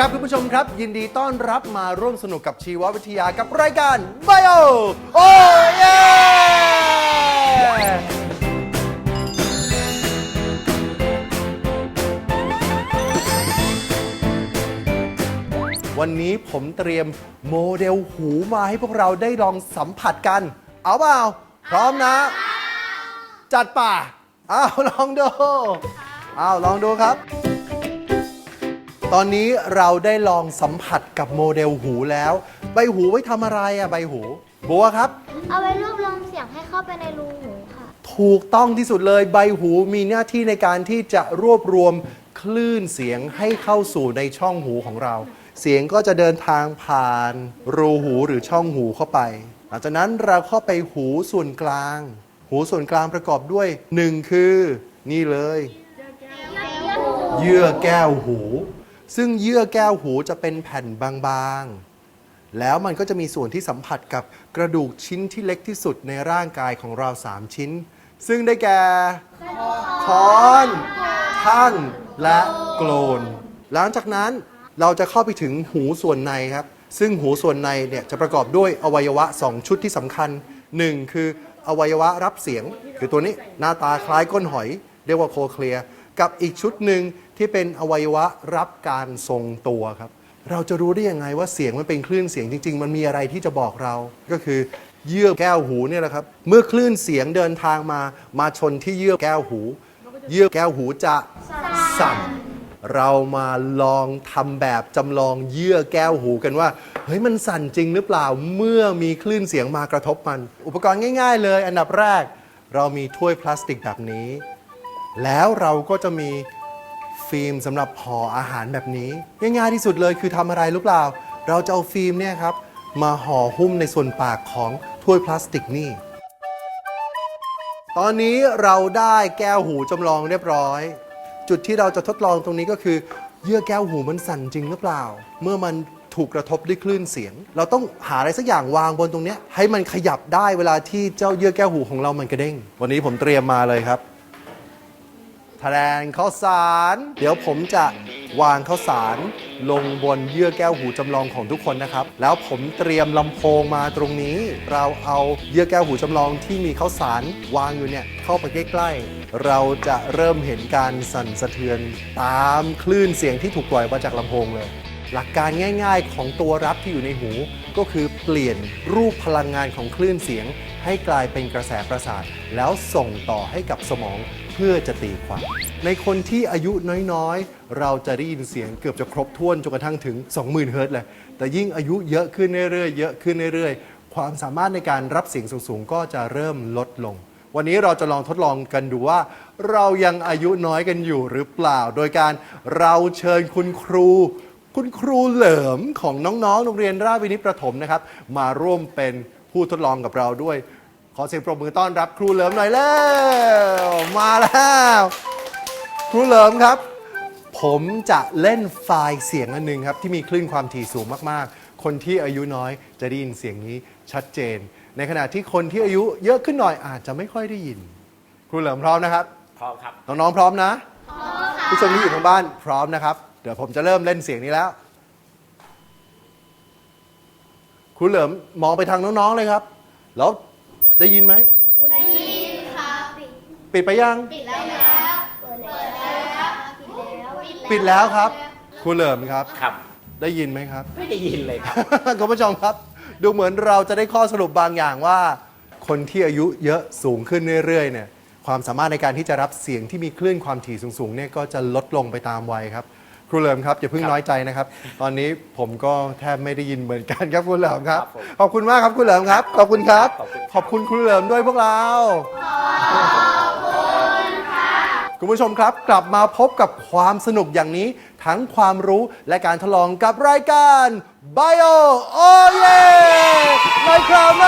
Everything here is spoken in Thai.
ครับคุณผู้ชมครับ ยินดีต้อนรับมาร่วมสนุกกับชีววิทยากับรายการ Bio โอ้เย่วันนี้ผมเตรียมโมเดลหูมาให้พวกเราได้ลองสัมผัสกัน เอาเปล่า พร้อมนะ จัดป่ะอ้าวลองดูอ้าวลองดูครับ ตอนนี้เราได้ลองสัมผัสกับโมเดลหูแล้ว ใบหูไว้ทำอะไรอะใบหูบัวครับ เอาไว้รวบรวมเสียงให้เข้าไปในรูหูค่ะ ถูกต้องที่สุดเลยใบหูมีหน้าที่ในการที่จะรวบรวมคลื่นเสียงให้เข้าสู่ในช่องหูของเรา เสียงก็จะเดินทางผ่านรูหูหรือช่องหูเข้าไป หลังจากนั้นเราเข้าไปหูส่วนกลาง หูส่วนกลางประกอบด้วยหนึ่งคือ นี่เลย เยื่อแก้วหู ซึ่งเยื่อแก้วหูจะเป็นแผ่นบางๆ แล้วมันก็จะมีส่วนที่สัมผัสกับกระดูกชิ้นที่เล็กที่สุดในร่างกายของเรา 3 ชิ้น ซึ่งได้แก่ค้อนท่างและโกลน หลังจากนั้นเราจะเข้าไปถึงหูส่วนในครับ ซึ่งหูส่วนในเนี่ยจะประกอบด้วยอวัยวะ 2 ชุดที่สำคัญ 1 คืออวัยวะรับเสียง คือตัวนี้หน้าตาคล้ายก้นหอย เรียกว่าโคเคลียกับอีกชุดหนึ่ง ที่เป็นอวัยวะรับการทรงตัวครับ เราจะรู้ได้ยังไงว่าเสียงมันเป็นคลื่นเสียงจริง ๆ มันมีอะไรที่จะบอกเราก็คือเยื่อแก้วหูเนี่ยแหละครับ เมื่อคลื่นเสียงเดินทางมามาชนที่เยื่อแก้วหู เยื่อแก้วหูจะสั่นเรามาลองทำแบบจำลองเยื่อแก้วหูกันว่าเฮ้ยมันสั่นจริงหรือเปล่าเมื่อมีคลื่นเสียงมากระทบมัน อุปกรณ์ง่าย ๆ เลย อันดับแรก เรามีถ้วยพลาสติกแบบนี้ แล้วเราก็จะมี ฟิล์มสำหรับห่ออาหารแบบนี้ง่ายๆที่สุดเลยคือทำอะไรรู้เปล่า เราจะเอาฟิล์มเนี่ยครับมาห่อหุ้มในส่วนปากของถ้วยพลาสติกนี่ ตอนนี้เราได้แก้วหูจำลองเรียบร้อย จุดที่เราจะทดลองตรงนี้ก็คือ เยื่อแก้วหูมันสั่นจริงหรือเปล่า เมื่อมันถูกกระทบด้วยคลื่นเสียง เราต้องหาอะไรสักอย่างวางบนตรงนี้ให้มันขยับได้เวลาที่เจ้าเยื่อแก้วหูของเรามันกระเด้ง วันนี้ผมเตรียมมาเลยครับ แถลงข้าวสาร เดี๋ยวผมจะวางข้าวสารลงบนเยื่อแก้วหูจำลองของทุกคนนะครับ แล้วผมเตรียมลำโพงมาตรงนี้ เราเอาเยื่อแก้วหูจำลองที่มีข้าวสารวางอยู่เนี่ยเข้าไปใกล้ๆ เราจะเริ่มเห็นการสั่นสะเทือนตามคลื่นเสียงที่ถูกปล่อยมาจากลำโพงเลย หลักการง่ายๆของตัวรับที่อยู่ในหู ก็คือเปลี่ยนรูปพลังงานของคลื่นเสียง ให้กลายเป็นกระแสประสาท แล้วส่งต่อให้กับสมองเพื่อจะตีความ ในคนที่อายุน้อยๆ เราจะได้ยินเสียงเกือบจะครบถ้วนจนกระทั่งถึง 20,000 เฮิรตซ์เลย แต่ยิ่งอายุเยอะขึ้นเรื่อยๆ เยอะขึ้นเรื่อยๆ ความสามารถในการรับเสียงสูงๆ ก็จะเริ่มลดลง วันนี้เราจะลองทดลองกันดูว่า เรายังอายุน้อยกันอยู่หรือเปล่า โดยการเราเชิญคุณครู คุณครูเหลิมของน้องๆ โรงเรียนราชวินิตประถมนะครับ มาร่วมเป็นผู้ทดลองกับเราด้วย ขอเสียงปรบมือต้อนรับครูเหลิมหน่อยแล้วมาแล้ว ครูเหลิมครับ ผมจะเล่นไฟล์เสียงอันหนึ่งครับ ที่มีคลื่นความถี่สูงมากๆ คนที่อายุน้อยจะได้ยินเสียงนี้ชัดเจน ในขณะที่คนที่อายุเยอะขึ้นหน่อยอาจจะไม่ค่อยได้ยิน ครูเหลิมพร้อมนะครับ พร้อมครับ น้องๆพร้อมนะ ผู้ชมที่อยู่ทางบ้านพร้อมนะครับ เดี๋ยวผมจะเริ่มเล่นเสียงนี้แล้วครูเหลิมมองไปทางน้องๆเลยครับ แล้วได้ยินไหม ได้ยินครับปิดไปยัง ปิดแล้วแล้วเปิดแล้วปิดแล้วปิดแล้วครับครูเหลิมครับ ครับ ได้ยินไหมครับ ไม่ได้ยินเลยครับ คุณผู้ชมครับ ดูเหมือนเราจะได้ข้อสรุปบางอย่างว่า คนที่อายุเยอะสูงขึ้นเรื่อยๆเนี่ย ความสามารถในการที่จะรับเสียงที่มีคลื่นความถี่สูงๆเนี่ยก็จะลดลงไปตามวัยครับ ครูเหลิมครับอย่าเพิ่งครับน้อยใจนะครับ ตอนนี้ผมก็แทบไม่ได้ยินเหมือนกันครับครูเหลิมครับ ครับผมขอบคุณมากครับครูเหลิมครับ ขอบคุณครับ ขอบคุณครับ ขอบคุณครูเหลิมด้วยพวกเรา คุณผู้ชมครับ กลับมาพบกับความสนุกอย่างนี้ ทั้งความรู้และการทดลองกับรายการ Bio โอเย่ในคราวหน้าครับ